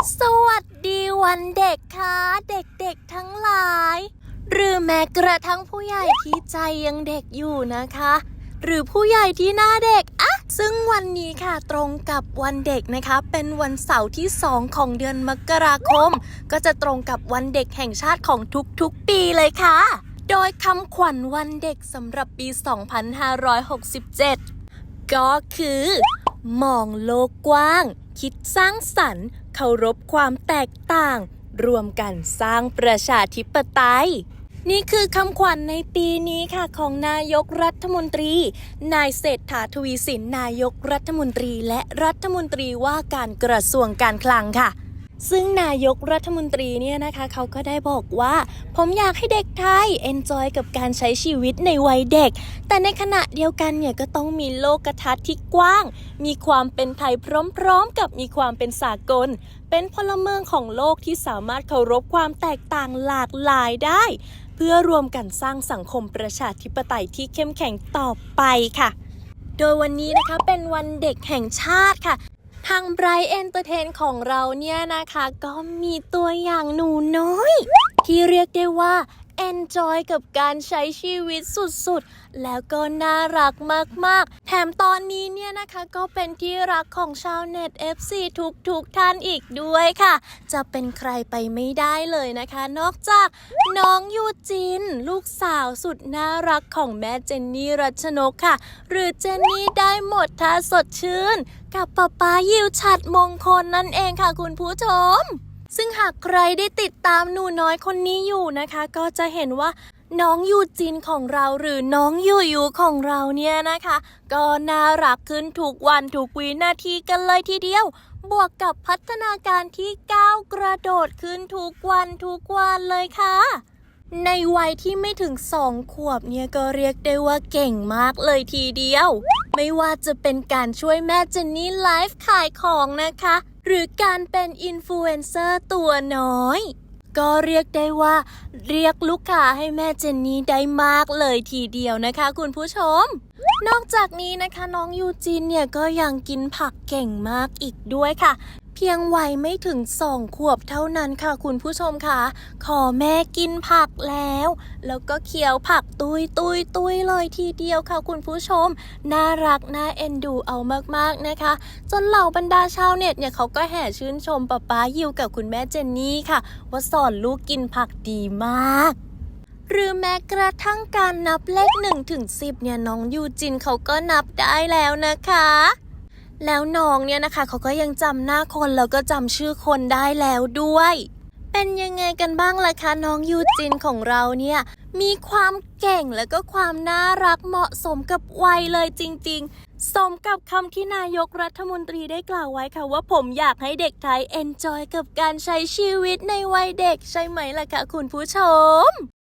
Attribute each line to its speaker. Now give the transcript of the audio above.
Speaker 1: สวัสดีวันเด็กค่ะ เด็กๆทั้งหลาย หรือแม้กระทั่งผู้ใหญ่ที่ใจยังเด็กอยู่นะคะ หรือผู้ใหญ่ที่หน้าเด็กอะซึ่งวันนี้ค่ะตรงกับวันเด็กนะคะ เป็นวันเสาร์ที่ 2 ของเดือนมกราคม ก็จะตรงกับวันเด็กแห่งชาติของทุกๆปีเลยค่ะ โดยคำขวัญวันเด็กสำหรับปี 2567 ก็คือ มองโลกกว้าง คิดสร้างสรรค์ เคารพความแตกต่าง รวมกันสร้างประชาธิปไตย นี่คือคำขวัญในปีนี้ค่ะของนายกรัฐมนตรี นายเศรษฐาทวีสินนายกรัฐมนตรีและรัฐมนตรีว่าการกระทรวงการคลังค่ะ ซึ่งนายกรัฐมนตรีเนี่ยนะคะเขาก็ได้บอกว่า ผมอยากให้เด็กไทยเอนจอยกับการใช้ชีวิตในวัยเด็ก แต่ในขณะเดียวกันเนี่ยก็ต้องมีโลกทัศน์ที่กว้าง มีความเป็นไทยพร้อมๆ กับมีความเป็นสากล เป็นพลเมืองของโลกที่สามารถเคารพความแตกต่างหลากหลายได้ เพื่อรวมกันสร้างสังคมประชาธิปไตยที่เข้มแข็งต่อไปค่ะ โดยวันนี้นะคะเป็นวันเด็กแห่งชาติค่ะ ทางไบรท์เอนเตอร์เทนของเราเนี่ยนะคะ ก็มีตัวอย่างหนูน้อย ที่เรียกได้ว่า enjoy กับการใช้ชีวิตสุดๆ แล้วก็น่ารักมากๆ แถมตอนนี้เนี่ยนะคะก็เป็นที่รักของชาวเน็ต FC ทุกๆท่านอีกด้วยค่ะ จะเป็นใครไปไม่ได้เลยนะคะ นอกจากน้องยูจิน ลูกสาวสุดน่ารักของแม่เจนนี่รัชนกค่ะ หรือเจนนี่ได้หมดท่าสดชื่น กับป๊าป๊ายิวฉัดมงคลนั่นเองค่ะคุณผู้ชม ซึ่งหากใครได้ติดตามหนูน้อยคนนี้อยู่นะคะ ก็จะเห็นว่าน้องยูจินของเราหรือน้องยูยูของเราเนี่ยนะคะ ก็น่ารักขึ้นทุกวันทุกวินาทีกันเลยทีเดียว บวกกับพัฒนาการที่ก้าวกระโดดขึ้นทุกวันทุกวันเลยค่ะ ในวัยที่ไม่ถึงสองขวบเนี่ยก็เรียกได้ว่าเก่งมากเลยทีเดียว ไม่ว่าจะเป็นการช่วยแม่เจนนี่ไลฟ์ขายของนะคะ หรือการเป็นอินฟลูเอนเซอร์ตัวน้อย ก็เรียกได้ว่า เรียกลูกค้าให้แม่เจนนี่ได้มากเลยทีเดียวนะคะ คุณผู้ชม นอกจากนี้นะคะน้องยูจินเนี่ยก็ยังกินผักเก่งมากอีกด้วยค่ะ พียงวัยไม่ถึงสองขวบเท่านั้นค่ะคุณผู้ชมค่ะขอแม่กินผักแล้ว แล้วก็เคี้ยวผักตุยตุยตุยเลยทีเดียวค่ะคุณผู้ชม น่ารักน่าเอ็นดูเอามากๆนะคะ จนเหล่าบรรดาชาวเน็ตเนี่ยเขาก็แห่ชื่นชมป๊าป๊ายิวกับคุณแม่เจนนี่ค่ะ ว่าสอนลูกกินผักดีมากหรือแม้กระทั่งการนับเลข1ถึง10 เนี่ยน้องยูจินเขาก็นับได้แล้วนะคะ แล้วน้องเนี่ยนะคะเขาก็ยังจำหน้าคนแล้วก็จำชื่อคนได้แล้วด้วย เป็นยังไงกันบ้างล่ะคะน้องยูจินของเราเนี่ยมีความเก่งแล้วก็ความน่ารักเหมาะสมกับวัยเลยจริง ๆ สมกับคำที่นายกรัฐมนตรีได้กล่าวไว้ค่ะว่าผมอยากให้เด็กไทยเอนจอยกับการใช้ชีวิตในวัยเด็กใช่ไหมล่ะคะคุณผู้ชม